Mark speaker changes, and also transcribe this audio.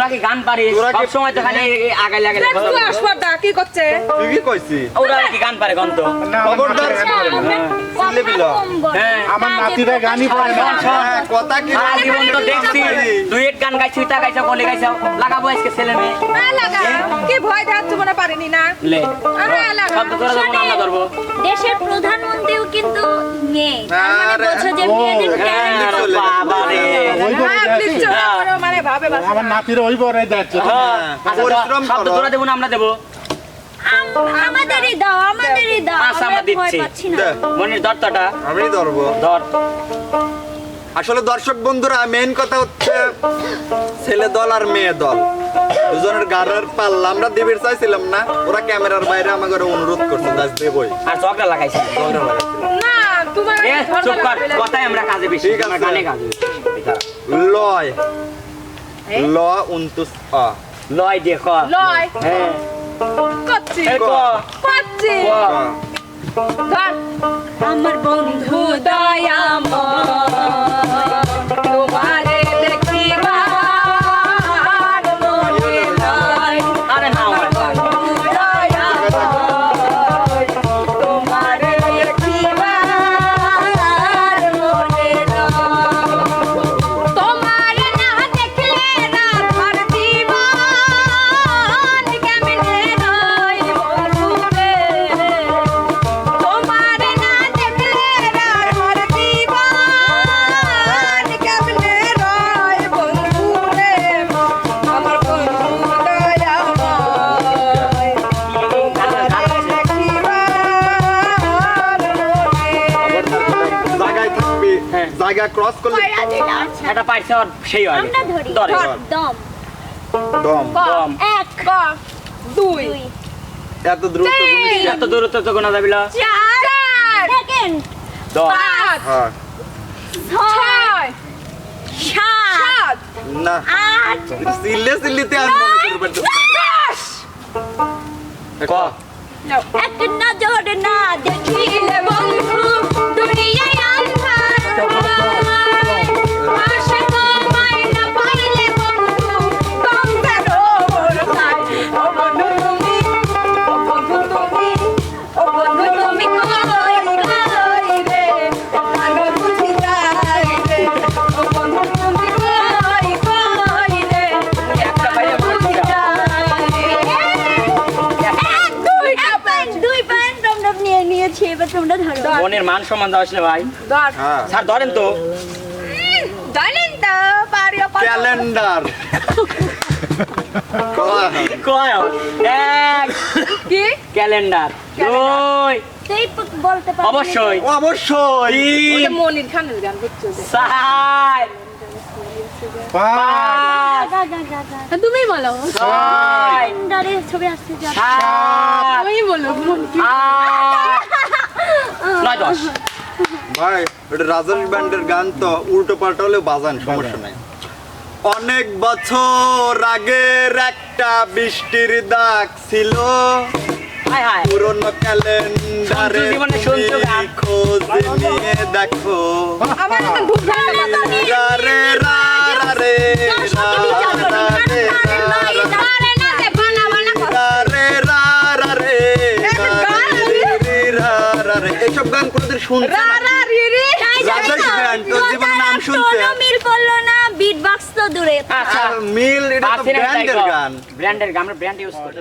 Speaker 1: তোরা কি গান পারিস? সব সময় তো খালি আগাই লাগে।
Speaker 2: দেখছ আসবারটা কি করছে?
Speaker 3: তুই কি কইছি?
Speaker 1: ওরা কি গান পারে গান
Speaker 3: খবরদার সিলে বিল।
Speaker 1: হ্যাঁ।
Speaker 4: আমার নাতিরা গানই পারে না।
Speaker 3: হ্যাঁ, কথা কি
Speaker 1: জীবন তো দেখছি। ডুয়েট গান গাইছি উইটা গাইছা বলে গাইছা। লাগাবো আজকে ছেলে মেয়ে।
Speaker 2: না লাগা। কি ভয় দেখাচ্ছ পারিনি না?
Speaker 1: লে।
Speaker 2: আরে লাগা।
Speaker 1: সব তো তোরা আমরা ধরবো
Speaker 5: দেশের প্রধানমন্ত্রীও কিন্তু মেয়ে। তার মানে
Speaker 3: আরে,
Speaker 5: যে মেয়েদের
Speaker 3: হ্যাঁ।
Speaker 1: বাবা রে।
Speaker 4: ওই যাচ্ছে।
Speaker 2: নিশ্চয়। করো, মানে ভাবে
Speaker 4: আমার নাতিরা ওই বরে যাচ্ছে
Speaker 3: পরিশ্রম করো।
Speaker 1: তোরা দেবো না আমরা দেবো
Speaker 5: আমাদেরই দাও আমাদেরই দাও আমরা
Speaker 1: আমরা দিচ্ছি।
Speaker 5: পাচ্ছি না
Speaker 3: দে,
Speaker 1: মনির দত্তটা
Speaker 3: আমি ধরবো
Speaker 1: ধর
Speaker 3: আসলে দর্শক বন্ধুরা মেইন কথা হচ্ছে ছেলে দল আর মেয়ে দল দুজনের গাড়ের পাল্লা আমরা দিবির চাইছিলাম না ওরা ক্যামেরার বাইরে আমাকে অনুরোধ করছে দাস দেবই
Speaker 1: আর চকটা লাগাইছি
Speaker 3: ঝগড়া লাগাচ্ছিল।
Speaker 2: না তোমার
Speaker 1: চুপ কর কথাই আমরা কাজে বেশি
Speaker 3: ঠিক আছে।
Speaker 1: গানে কাজে
Speaker 3: লয়
Speaker 2: এই?
Speaker 3: ল উনতুস অ।
Speaker 1: লয় দেখ
Speaker 2: লয়?
Speaker 1: হ্যাঁ।
Speaker 2: করছি
Speaker 1: এই ক।
Speaker 2: করছি
Speaker 5: আমার বন্ধু
Speaker 2: তোমারে
Speaker 3: জায়গা ক্রস করলে
Speaker 1: এটা পাইছে আর সেই হয়।
Speaker 5: আমরা ধরি। দম।
Speaker 3: দম।
Speaker 1: দম।
Speaker 5: এক
Speaker 2: ক দুই।
Speaker 3: এত দ্রুত তুমি
Speaker 1: এত দূরত্ব তো গোনা যাবি না।
Speaker 2: চার।
Speaker 5: সেকেন্ড।
Speaker 1: দশ।
Speaker 2: পাঁচ।
Speaker 3: হ্যাঁ।
Speaker 2: ছয়।
Speaker 5: সাত।
Speaker 3: না।
Speaker 5: আট।
Speaker 3: সিল্লে সিল্লিতে আর মনে করবে না।
Speaker 2: দশ।
Speaker 1: ক?
Speaker 5: এক নজর না দেখিলে বন্ধু দুনিয়ায় এবার তোমরা ধরো।
Speaker 1: মনের মান সম্মান দেওয়া আসলে ভাই।
Speaker 3: হ্যাঁ।
Speaker 1: স্যার ধরেন তো।
Speaker 2: জানেন তো পারিও
Speaker 3: ক্যালেন্ডার।
Speaker 1: কয় এক।
Speaker 2: কি?
Speaker 1: ক্যালেন্ডার। দুই
Speaker 5: সেই বলতে পারো
Speaker 1: অবশ্যই।
Speaker 3: অবশ্যই।
Speaker 2: মনির খানের গান বুঝছ
Speaker 5: গা
Speaker 2: তুমি বলো।
Speaker 5: ছবি আসছে
Speaker 2: তুমি বলো
Speaker 1: নয় দশ।
Speaker 3: ভাই ওটা রাজেশ ব্যান্ডের গান তো উল্টো পাল্টা হলে বাজান সমস্যা নাই। অনেক বছর আগের একটা বৃষ্টির দাগ ছিল। পুরনো ক্যালেন্ডারে খোঁজ নিয়ে দেখো। শুনছে
Speaker 2: রা
Speaker 3: না
Speaker 2: রা রি রি
Speaker 3: রাজেশ ব্যান্ড তোর জীবনে নাম শুনছে।
Speaker 5: মিল করল না বিট বক্স তো দূরে।
Speaker 1: আচ্ছা
Speaker 3: মিল এটা তো ব্র্যান্ডের গান।
Speaker 1: ব্র্যান্ডের গান আমরা ব্র্যান্ড ইউজ করি।